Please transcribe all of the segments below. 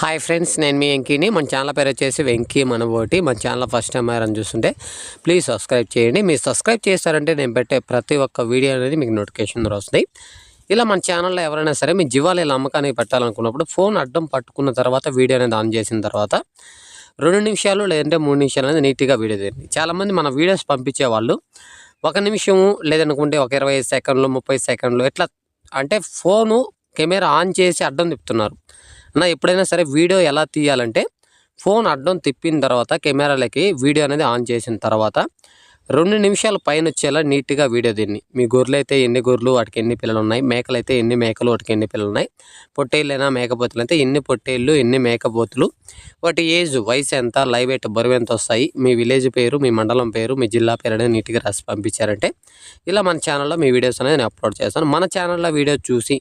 Hi friends నేను మీ వెంకీని. మన channel పేరు వచ్చేసి వెంకీ మనబోటి. మన ఛానల్ ఫస్ట్ టైం అని చూస్తుంటే ప్లీజ్ సబ్స్క్రైబ్ చేయండి. మీరు సబ్స్క్రైబ్ చేస్తారంటే నేను పెట్టే ప్రతి ఒక్క వీడియో అనేది మీకు నోటిఫికేషన్ ద్వారా వస్తుంది ఇలా మన ఛానల్లో ఎవరైనా సరే మీ జీవాలు ఇలా అమ్మకానికి పెట్టాలనుకున్నప్పుడు ఫోన్ అడ్డం పట్టుకున్న తర్వాత వీడియో అనేది ఆన్ చేసిన తర్వాత రెండు నిమిషాలు లేదంటే మూడు నిమిషాలు అనేది నీట్గా వీడియో తీయండి. చాలామంది మన వీడియోస్ పంపించే వాళ్ళు ఒక నిమిషము లేదనుకుంటే ఒక ఇరవై సెకండ్లు ముప్పై సెకండ్లు ఎట్లా అంటే ఫోను కెమెరా ఆన్ చేసి అడ్డం తిప్పుతున్నారు. అన్న ఎప్పుడైనా సరే వీడియో ఎలా తీయాలంటే ఫోన్ అడ్డం తిప్పిన తర్వాత కెమెరాలకి వీడియో అనేది ఆన్ చేసిన తర్వాత రెండు నిమిషాల పైన వచ్చేలా నీట్గా వీడియో దీన్ని. మీ గొర్రెలు అయితే ఎన్ని గొర్రెలు వాటికి ఎన్ని పిల్లలు ఉన్నాయి మేకలు అయితే ఎన్ని మేకలు వాటికి ఎన్ని పిల్లలు ఉన్నాయి పొట్టేళ్ళైనా మేకపోతులు అయితే ఎన్ని పొట్టేళ్ళు ఎన్ని మేకపోతులు? వాటి ఏజ్ వయసు ఎంత లైవ్ ఎట్ బరువు ఎంత వస్తాయి? మీ విలేజ్ పేరు మీ మండలం పేరు మీ జిల్లా పేరు అనేది నీట్గా రాసి పంపించారంటే ఇలా మన ఛానల్లో మీ వీడియోస్ అనేది నేను అప్లోడ్ చేస్తాను. మన ఛానల్లో వీడియో చూసి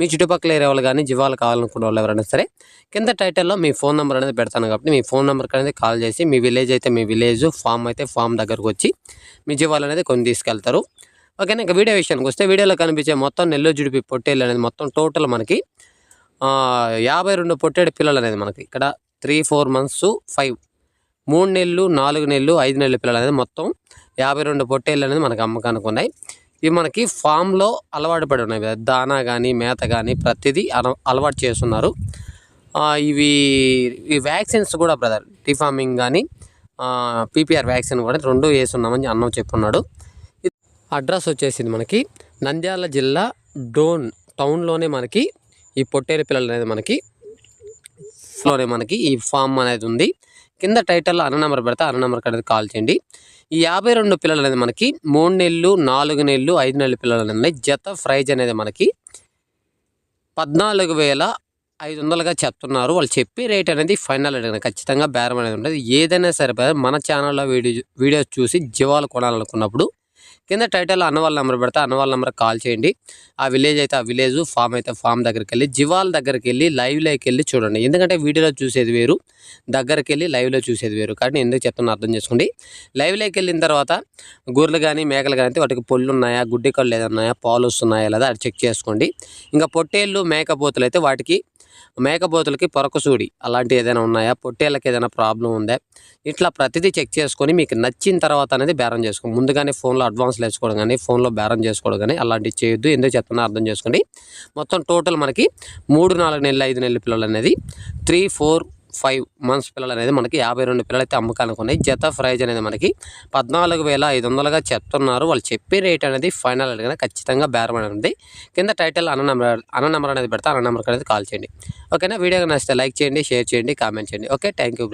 మీ చుట్టుపక్కల ఏరే వాళ్ళు కానీ జీవాలు కావాలనుకున్న వాళ్ళు ఎవరైనా సరే కింద టైటిల్లో మీ ఫోన్ నెంబర్ అనేది పెడతాను కాబట్టి మీ ఫోన్ నెంబర్కి అనేది కాల్ చేసి మీ విలేజ్ అయితే మీ విలేజ్ ఫామ్ అయితే ఫామ్ దగ్గరకు వచ్చి మీ జీవాలు అనేది కొన్ని తీసుకెళ్తారు. ఓకేనా? ఇంకా వీడియో విషయానికి వస్తే వీడియోలో కనిపించే మొత్తం నెల్లూరు జుడిపి పొట్టేళ్ళు అనేది మొత్తం టోటల్ మనకి యాభై రెండు పొట్టేడు పిల్లలు అనేది మనకి. ఇక్కడ త్రీ ఫోర్ మంత్స్ ఫైవ్. మూడు నెలలు నాలుగు నెలలు ఐదు నెలల పిల్లలు అనేది మొత్తం యాభై రెండు పొట్టేళ్ళు అనేది మనకి అమ్మకానికి ఉన్నాయి. ఇవి మనకి ఫామ్లో అలవాటు పడి ఉన్నాయి. దానా కానీ మేత కానీ ప్రతిదీ అల- అలవాటు చేస్తున్నారు. ఇవి ఈ వ్యాక్సిన్స్ కూడా బ్రదర్ టీఫార్మింగ్ కానీ పీపీఆర్ వ్యాక్సిన్ కూడా రెండు వేస్తున్నామని అన్నం చెప్పున్నాడు. అడ్రస్ వచ్చేసింది మనకి నంద్యాల జిల్లా డోన్ టౌన్లోనే మనకి ఈ పొట్టేరు పిల్లలు అనేది మనకి లోనే మనకి ఈ ఫామ్ అనేది ఉంది. కింద టైటిల్లో అన్న నెంబర్ పెడితే అన్న నెంబర్కి అనేది కాల్ చేయండి. ఈ యాభై రెండు పిల్లలు అనేది మనకి మూడు నెలలు నాలుగు నెలలు ఐదు నెలల పిల్లలు అనేది ఉన్నాయి. జత ప్రైజ్ అనేది మనకి పద్నాలుగు వేల ఐదు వందలుగా చెప్తున్నారు. వాళ్ళు చెప్పే రేట్ అనేది ఫైనల్ అనేది ఖచ్చితంగా బేరం అనేది ఉంటుంది ఏదైనా సరే మన ఛానల్లో వీడియో వీడియోస్ చూసి జీవాలు కొనాలనుకున్నప్పుడు కింద టైటిల్ అన్నవాళ్ళ నెంబర్ పెడితే అన్నవాళ్ళ నెంబర్ కాల్ చేయండి. ఆ విలేజ్ అయితే ఆ విలేజ్ ఫామ్ అయితే ఫామ్ దగ్గరికి వెళ్ళి జీవాల దగ్గరికి వెళ్ళి లైవ్లోకి వెళ్ళి చూడండి. ఎందుకంటే వీడియోలో చూసేది వేరు దగ్గరికి వెళ్ళి లైవ్లో చూసేది వేరు. కానీ ఎందుకు చెప్తున్నా అర్థం చేసుకోండి. లైవ్లోకి వెళ్ళిన తర్వాత గొర్రెలు కానీ మేకలు కానీ వాటికి పొళ్ళు ఉన్నాయా గుడ్డి కళ్ళు ఏదన్నాయా పాలు వస్తున్నాయా లేదా అది చెక్ చేసుకోండి. ఇంకా పొట్టేళ్ళు మేకపోతులు అయితే వాటికి మేకపోతులకి పొరకసూడి అలాంటివి ఏదైనా ఉన్నాయా? పొట్టేళ్ళకి ఏదైనా ప్రాబ్లం ఉందా? ఇట్లా ప్రతిదీ చెక్ చేసుకొని మీకు నచ్చిన తర్వాత అనేది బేరం చేసుకోండి ముందుగానే ఫోన్లో అడ్వాన్స్లు వేసుకోవడం కానీ ఫోన్లో బేరం చేసుకోవడం కానీ అలాంటివి చేయొద్దు. ఎందుకు చెప్తున్నా అర్థం చేసుకోండి. మొత్తం టోటల్ మనకి మూడు నాలుగు నెలలు ఐదు నెలల పిల్లలు అనేది త్రీ ఫోర్ ఫైవ్ మంత్స్ పిల్లలు అనేది మనకి యాభై రెండు పిల్లలు అయితే అమ్మకానికి ఉన్నాయి జత ప్రైజ్ అనేది మనకి పద్నాలుగు వేల ఐదు వందలుగా చెప్తున్నారు. వాళ్ళు చెప్పే రేట్ అనేది ఫైనల్ అడిగిన ఖచ్చితంగా బేరం అనేది ఉంది. కింద టైటిల్ అన్న నెంబర్ అన్న నెంబర్ అనేది పెడితే అన్న నెంబర్కి అనేది కాల్ చేయండి. ఓకేనా? వీడియో నచ్చితే లైక్ చేయండి షేర్ చేయండి కామెంట్ చేయండి. ఓకే? Thank you